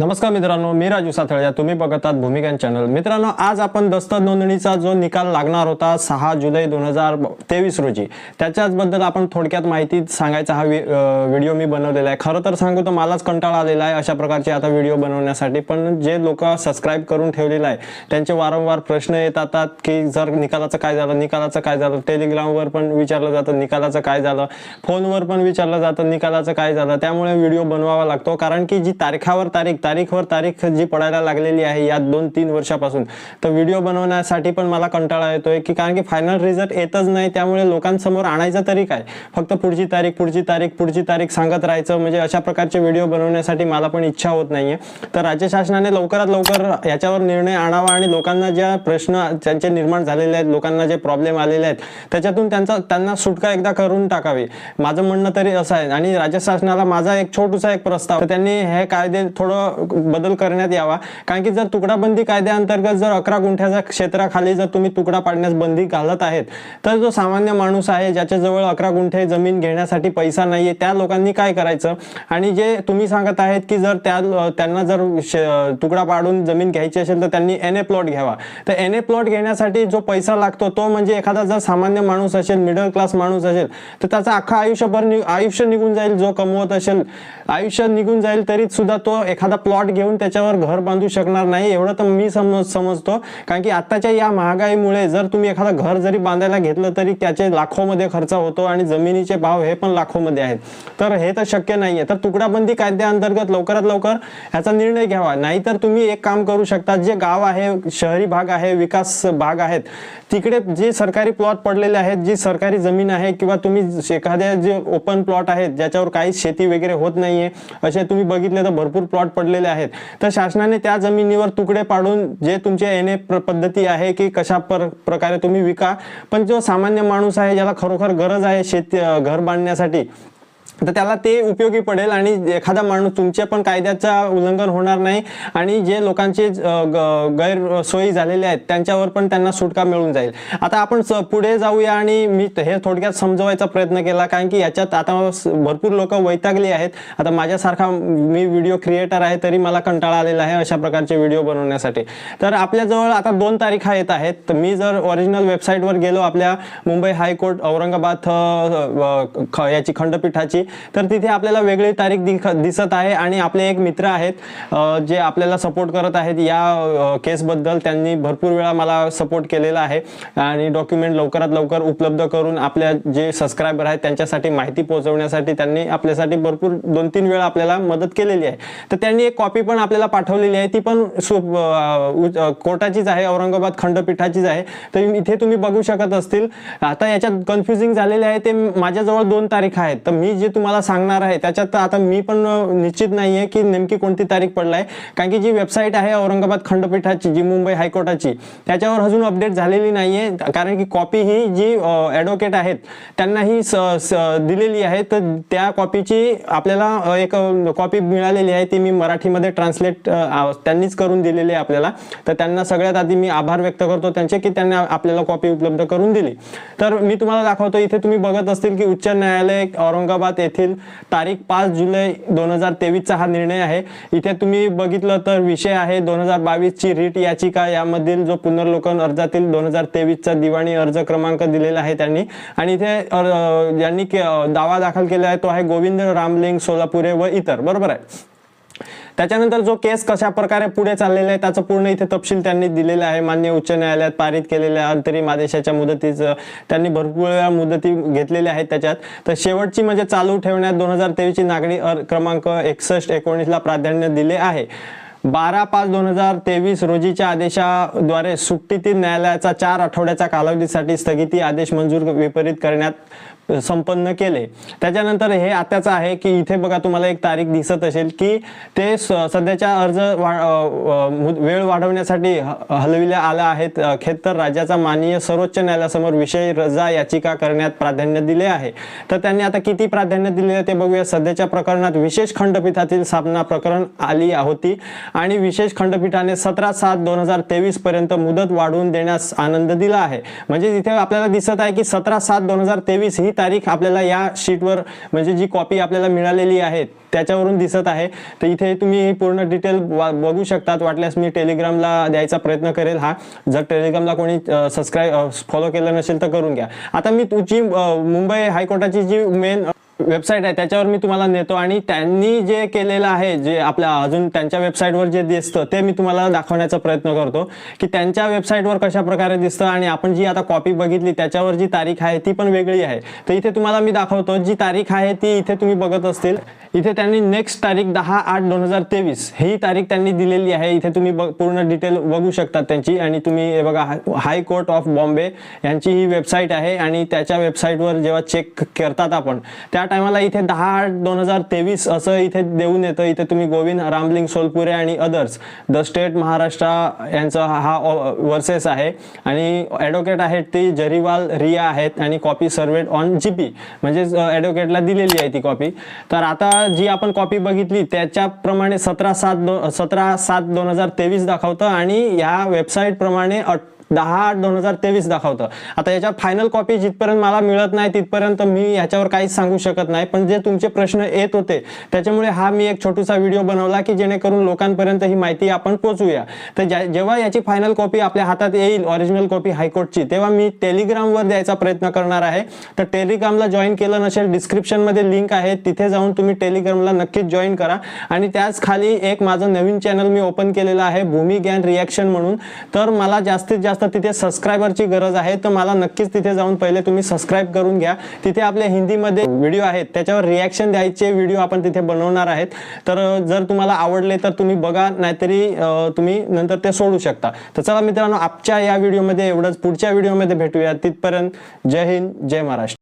नमस्कार मित्रांनो मी राजू साथळ्या तुम्ही बघत आहात भूमिका चॅनल. मित्रांनो आज आपण दस्त नोंदणीचा जो निकाल लागणार होता सहा जुलै दोन हजार तेवीस रोजी त्याच्याचबद्दल आपण थोडक्यात माहिती सांगायचा हा वि- व्हिडिओ मी बनवलेला आहे. खरं तर सांगू तर मलाच कंटाळा आलेला आहे अशा प्रकारचे आता व्हिडिओ बनवण्यासाठी पण जे लोक सबस्क्राईब करून ठेवलेलं आहे त्यांचे वारंवार प्रश्न येत असतात की जर निकालाचं काय झालं निकालाचं काय झालं टेलिग्रामवर पण विचारलं जातं निकालाचं काय झालं फोनवर पण विचारलं जातं निकालाचं काय झालं त्यामुळे व्हिडिओ बनवावा लागतो. कारण की जी तारखावर तारीख तारीखवर तारीख जी पडायला लागलेली आहे या दोन तीन वर्षापासून. तर व्हिडिओ बनवण्यासाठी पण मला कंटाळा येतोय की कारण की फायनल रिझल्ट येतच नाही त्यामुळे लोकांसमोर आणायचं तरी काय? फक्त पुढची तारीख पुढची तारीख पुढची तारीख सांगत राहायचं. म्हणजे अशा प्रकारचे व्हिडिओ बनवण्यासाठी मला पण इच्छा होत नाहीये. तर राज्य शासनाने लवकरात लवकर याच्यावर निर्णय आणावा आणि लोकांना ज्या प्रश्न त्यांचे निर्माण झालेले आहेत लोकांना जे प्रॉब्लेम आलेले आहेत त्याच्यातून त्यांचा त्यांना सुटका एकदा करून टाकावी. माझं म्हणणं तरी असं आहे. आणि राज्य शासनाला माझा एक छोटूसा एक प्रस्ताव. तर त्यांनी हे कायदे थोडं बदल करण्यात यावा. कारण की जर तुकडाबंदी कायद्याअंतर्गत जर अकरा गुंठ्याच्या क्षेत्राखाली जर तुम्ही तुकडा पाडण्यास बंदी घालत आहेत तर जो सामान्य माणूस आहे ज्याच्याजवळ अकरा गुंठे जमीन घेण्यासाठी पैसा नाही आहे त्या लोकांनी काय करायचं? आणि जे तुम्ही सांगत आहेत की जर त्या त्यांना जर शे- तुकडा पाडून जमीन घ्यायची असेल तर त्यांनी एन ए प्लॉट घ्यावा. तर एन ए प्लॉट घेण्यासाठी जो पैसा लागतो तो म्हणजे एखादा जर सामान्य माणूस असेल मिडल क्लास माणूस असेल तर त्याचं अख्खं आयुष्यभर आयुष्य निघून जाईल जो कमवत असेल आयुष्य निघून जाईल तरी सुद्धा तो एखादा प्लॉट घेऊन त्याच्यावर घर बांधू शकणार नाही एवढं तर मी समज समजतो. कारण की आत्ताच्या या महागाईमुळे जर तुम्ही एखादं घर जरी बांधायला घेतलं तरी त्याचे लाखोमध्ये खर्च होतो आणि जमिनीचे भाव हे पण लाखोमध्ये आहेत. तर हे तर शक्य नाहीये. तर तुकडाबंदी कायद्याअंतर्गत लवकरात लवकर ह्याचा निर्णय घ्यावा. नाहीतर तुम्ही एक काम करू शकता जे गाव आहे शहरी भाग आहे विकास भाग आहेत तिकडे जे सरकारी प्लॉट पडलेले आहेत जी सरकारी जमीन आहे किंवा तुम्ही एखाद्या जे ओपन प्लॉट आहेत ज्याच्यावर काही शेती वगैरे होत नाहीये असे तुम्ही बघितले तर भरपूर प्लॉट पडलेले आहेत. तर शासनाने त्या जमिनीवर तुकडे पाडून जे तुमचे एन ए पद्धती आहे की कशा पर प्रकारे तुम्ही विका. पण जो सामान्य माणूस आहे ज्याला खरोखर गरज आहे शेती घर बांधण्यासाठी तर त्याला ते उपयोगी पडेल आणि एखादा माणूस तुमच्या पण कायद्याचा उल्लंघन होणार नाही आणि जे लोकांचे ग- गैरसोयी झालेले आहेत त्यांच्यावर पण त्यांना सुटका मिळून जाईल. आता आपण पुढे जाऊया आणि मी त- हे थोडक्यात समजवायचा प्रयत्न केला कारण की याच्यात आता भरपूर लोक वैतागली आहेत. आता माझ्यासारखा मी व्हिडिओ क्रिएटर आहे तरी मला कंटाळा आलेला आहे अशा प्रकारचे व्हिडिओ बनवण्यासाठी. तर आपल्याजवळ आता दोन तारीखा येत आहेत. तर मी जर ओरिजिनल वेबसाईटवर गेलो आपल्या मुंबई हायकोर्ट औरंगाबाद ख- याची खंडपीठाची तर तिथे आपल्याला वेगळी तारीख दिसत आहे आणि आपले एक मित्र आहेत जे आपल्याला सपोर्ट करत आहेत. या केसबद्दल त्यांनी भरपूर वेळा मला सपोर्ट केलेला आहे आणि डॉक्युमेंट लवकरात लवकर उपलब्ध करून आपल्या जे सबस्क्रायबर आहेत त्यांच्यासाठी माहिती पोहोचवण्यासाठी त्यांनी आपल्यासाठी भरपूर दोन तीन वेळा आपल्याला मदत केलेली आहे. तर त्यांनी एक कॉपी पण आपल्याला पाठवलेली आहे. ती पण कोर्टाचीच आहे औरंगाबाद खंडपीठाचीच आहे. तर इथे तुम्ही बघू शकत असतील. आता याच्यात कन्फ्युजिंग झालेले आहे. ते माझ्याजवळ दोन तारीख आहेत. तर मी जे तुम्हाला सांगणार आहे. त्याच्यात तर आता मी पण निश्चित नाही आहे की नेमकी कोणती तारीख पडलाय. कारण की जी वेबसाईट आहे औरंगाबाद खंडपीठाची जी मुंबई हायकोर्टाची त्याच्यावर अजून अपडेट झालेली नाही आहे कारण की कॉपी ही जी ॲडव्होकेट आहेत त्यांना ही स- स- दिलेली आहे. तर त्या कॉपीची आपल्याला एक कॉपी मिळालेली आहे. ती मी मराठीमध्ये ट्रान्सलेट त्यांनीच करून दिलेली आहे आपल्याला. तर त्यांना सगळ्यात आधी मी आभार व्यक्त करतो त्यांचे की त्यांनी आपल्याला कॉपी उपलब्ध करून दिली. तर मी तुम्हाला दाखवतो इथे तुम्ही बघत असतील की उच्च न्यायालय औरंगाबाद येथील तारीख पाच जुलै दोन हजार तेवीसचा हा निर्णय आहे. इथे तुम्ही बघितलं तर विषय आहे दोन हजार बावीसची रीट याचिका. यामधील जो पुनर्लोकन अर्जातील दोन हजार तेवीसचा दिवाणी अर्ज क्रमांक दिलेला आहे त्यांनी. आणि इथे ज्यांनी दावा दाखल केला आहे. तो आहे गोविंद रामलिंग सोलापुरे व इतर. बरोबर आहे? त्याच्यानंतर जो केस कशा प्रकारे पुढे चाललेला आहे त्याचं पूर्ण इथे तपशील त्यांनी दिलेला आहे. मान्य उच्च न्यायालयात पारित केलेल्या अंतरिम आदेशाच्या मुदतीचं त्यांनी भरपूर वेळा मुदती घेतलेल्या आहेत त्याच्यात. तर शेवटची म्हणजे चालू ठेवण्यात दोन हजार तेवीसची नागरी क्रमांक एकसष्ट एकोणीसला प्राधान्य दिले आहे. बारा पाच दोन हजार तेवीस रोजीच्या आदेशाद्वारे सुट्टीतील न्यायालयाचा चार आठवड्याच्या कालावधीसाठी स्थगिती आदेश मंजूर विपरीत करण्यात संपन्न केले. त्याच्यानंतर हे आत्याचं आहे की इथे बघा तुम्हाला एक तारीख दिसत असेल की ते स- सध्याच्या अर्ज वा- मु- वेळ वाढवण्यासाठी ह- हलविल्या आला आहेत. खेतर राज्याचा माननीय सर्वोच्च न्यायालयासमोर विषय रजा याचिका करण्यात प्राधान्य दिले आहे. तर त्यांनी आता किती प्राधान्य दिले आहे ते बघूया. सध्याच्या प्रकरणात विशेष खंडपीठातील स्थापना प्रकरण आली होती आणि विशेष खंडपीठाने सतरा सात दोन हजार तेवीस पर्यंत मुदत वाढवून देण्यास आनंद दिला आहे. म्हणजे इथे आपल्याला दिसत आहे की सतरा सात दोन हजार तेवीस ही तारीख आपल्याला या शीटवर म्हणजे जी कॉपी आपल्याला मिळालेली आहे त्याच्यावरून दिसत आहे. तर इथे तुम्ही पूर्ण डिटेल बघू शकतात. वाटल्यास मी टेलिग्रामला द्यायचा प्रयत्न करेल हा. जर टेलिग्रामला कोणी सबस्क्राईब फॉलो केलं नसेल तर करून घ्या. आता मी तुझी मुंबई हायकोर्टाची जी मेन वेबसाईट आहे त्याच्यावर मी तुम्हाला नेतो आणि त्यांनी जे केलेलं आहे जे आपल्या अजून त्यांच्या वेबसाईटवर जे दिसतं ते मी तुम्हाला दाखवण्याचा प्रयत्न करतो की त्यांच्या वेबसाईटवर कशा प्रकारे दिसतं आणि आपण जी आता कॉपी बघितली त्याच्यावर जी तारीख आहे ती पण वेगळी आहे. तर इथे तुम्हाला मी दाखवतो जी तारीख आहे ती इथे तुम्ही बघत असतील. इथे त्यांनी नेक्स्ट तारीख दहा आठ दोन हजार तेवीस ही तारीख त्यांनी दिलेली आहे. इथे तुम्ही बघ- पूर्ण डिटेल बघू शकता त्यांची आणि तुम्ही हे बघा हाय कोर्ट ऑफ बॉम्बे यांची ही वेबसाईट आहे आणि त्याच्या वेबसाईटवर जेव्हा चेक करतात आपण त्या टायमाला इथे दहा आठ दोन हजार तेवीस असं इथे देऊन येतं. इथे तुम्ही गोविंद रामलिंग सोलपुरे आणि अदर्स द स्टेट महाराष्ट्र यांचा हा वर्सेस आहे. आणि ॲडव्होकेट आहेत ती जरीवाल रिया आहेत आणि कॉपी सर्वेट ऑन जीपी म्हणजेच ॲडव्होकेटला दिलेली आहे ती कॉपी तर आता जी आपण कॉपी बघितली त्याच्याप्रमाणे सतरा सात दो सतरा सात दोन हजार तेवीस दाखवतं. आणि या वेबसाईट प्रमाणे अट दहा आठ दोन हजार तेवीस दाखवतं. आता याच्या फायनल कॉपी जिथपर्यंत मला मिळत नाही तिथपर्यंत मी याच्यावर काहीच सांगू शकत नाही. पण जे तुमचे प्रश्न येत होते त्याच्यामुळे हा मी एक छोटूसा व्हिडिओ बनवला की जेणेकरून लोकांपर्यंत ही माहिती आपण पोचवूया तर ज्या- जेव्हा याची फायनल कॉपी आपल्या हातात येईल ऑरिजिनल कॉपी हायकोर्टची तेव्हा मी टेलिग्रामवर द्यायचा प्रयत्न करणार आहे. तर टेलिग्रामला जॉईन केलं नसेल डिस्क्रिप्शनमध्ये लिंक आहे तिथे जाऊन तुम्ही टेलिग्रामला नक्कीच जॉईन करा. आणि त्याच खाली एक माझं नवीन चॅनल मी ओपन केलेलं आहे भूमी ज्ञान रिॲक्शन म्हणून. तर मला जास्तीत जास्त तिथे सबस्क्रायबरची गरज आहे. तर मला नक्कीच तिथे जाऊन पहिले तुम्ही सबस्क्राईब करून घ्या. तिथे आपल्या हिंदीमध्ये व्हिडिओ आहेत. त्याच्यावर रिॲक्शन द्यायचे व्हिडिओ आपण तिथे बनवणार आहेत. तर जर तुम्हाला आवडले तर तुम्ही बघा नाहीतरी तुम्ही नंतर ते सोडू शकता. तर चला मित्रांनो आजच्या या व्हिडिओमध्ये एवढंच. पुढच्या व्हिडिओमध्ये भेटूया. तिथपर्यंत जय हिंद जय महाराष्ट्र.